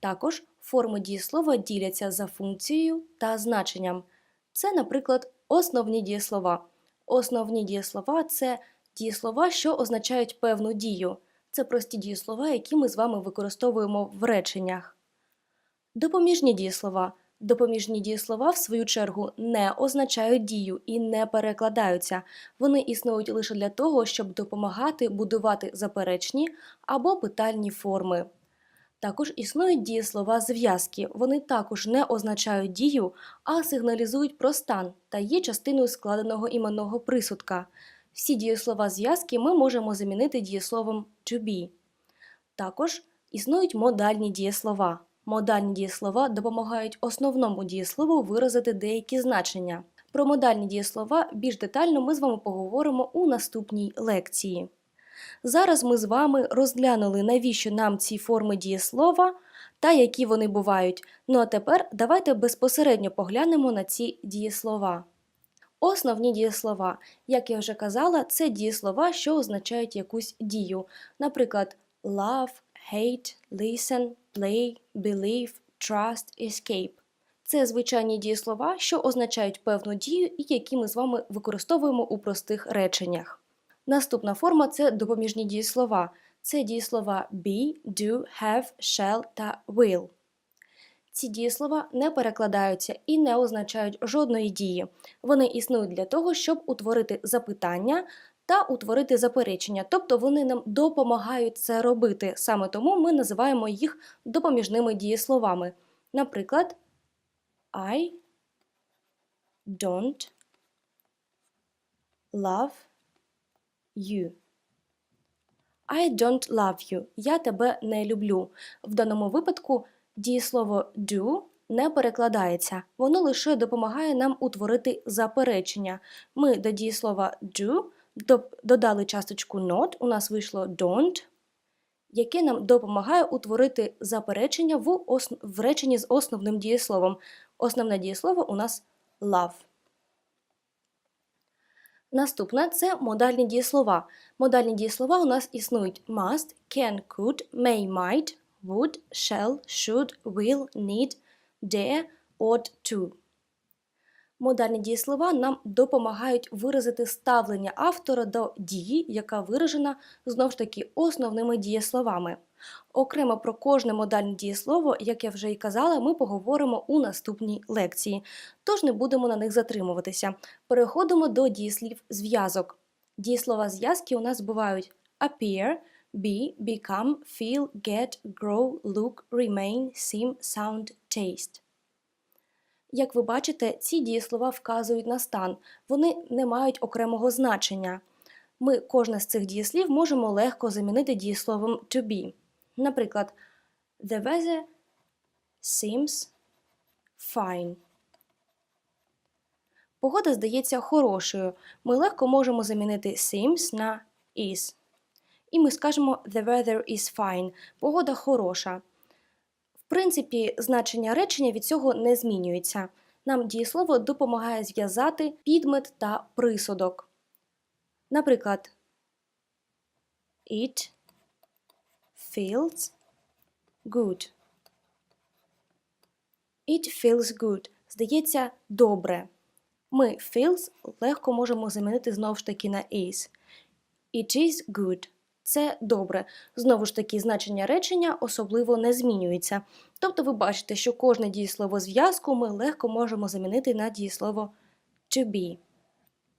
Також форми дієслова діляться за функцією та значенням. Це, наприклад, основні дієслова. Основні дієслова це дієслова, що означають певну дію. Це прості дієслова, які ми з вами використовуємо в реченнях. Допоміжні дієслова. Допоміжні дієслова, в свою чергу, не означають дію і не перекладаються. Вони існують лише для того, щоб допомагати будувати заперечні або питальні форми. Також існують дієслова зв'язки. Вони також не означають дію, а сигналізують про стан та є частиною складеного іменного присудка. Всі дієслова зв'язки ми можемо замінити дієсловом to be. Також існують модальні дієслова. Модальні дієслова допомагають основному дієслову виразити деякі значення. Про модальні дієслова більш детально ми з вами поговоримо у наступній лекції. Зараз ми з вами розглянули, навіщо нам ці форми дієслова та які вони бувають. Ну а тепер давайте безпосередньо поглянемо на ці дієслова. Основні дієслова, як я вже казала, це дієслова, що означають якусь дію. Наприклад, love, hate, listen, play, believe, trust, escape. Це звичайні дієслова, що означають певну дію і які ми з вами використовуємо у простих реченнях. Наступна форма це допоміжні дієслова. Це дієслова be, do, have, shall та will. Ці дієслова не перекладаються і не означають жодної дії. Вони існують для того, щоб утворити запитання та утворити заперечення, тобто вони нам допомагають це робити. Саме тому ми називаємо їх допоміжними дієсловами. Наприклад, I don't love you. I don't love you. Я тебе не люблю. В даному випадку дієслово do не перекладається. Воно лише допомагає нам утворити заперечення. Ми до дієслова do додали часточку not, у нас вийшло don't, яке нам допомагає утворити заперечення в, в реченні з основним дієсловом. Основне дієслово у нас love. Наступне це модальні дієслова. Модальні дієслова у нас існують must, can, could, may, might, would, shall, should, will, need, dare, ought to. Модальні дієслова нам допомагають виразити ставлення автора до дії, яка виражена знову ж таки основними дієсловами. Окремо про кожне модальне дієслово, як я вже і казала, ми поговоримо у наступній лекції, тож не будемо на них затримуватися. Переходимо до дієслів зв'язок. Дієслова зв'язки у нас бувають appear, be, become, feel, get, grow, look, remain, seem, sound, taste. Як ви бачите, ці дієслова вказують на стан, вони не мають окремого значення. Ми кожне з цих дієслів можемо легко замінити дієсловом to be. Наприклад, the weather seems fine. Погода здається хорошою. Ми легко можемо замінити seems на is. І ми скажемо the weather is fine. Погода хороша. В принципі, значення речення від цього не змінюється. Нам дієслово допомагає зв'язати підмет та присудок. Наприклад, it feels good. It feels good. Здається, добре. Ми feels легко можемо замінити знову ж таки на is. It is good. Це добре. Знову ж таки, значення речення особливо не змінюється. Тобто ви бачите, що кожне дієслово зв'язку ми легко можемо замінити на дієслово to be.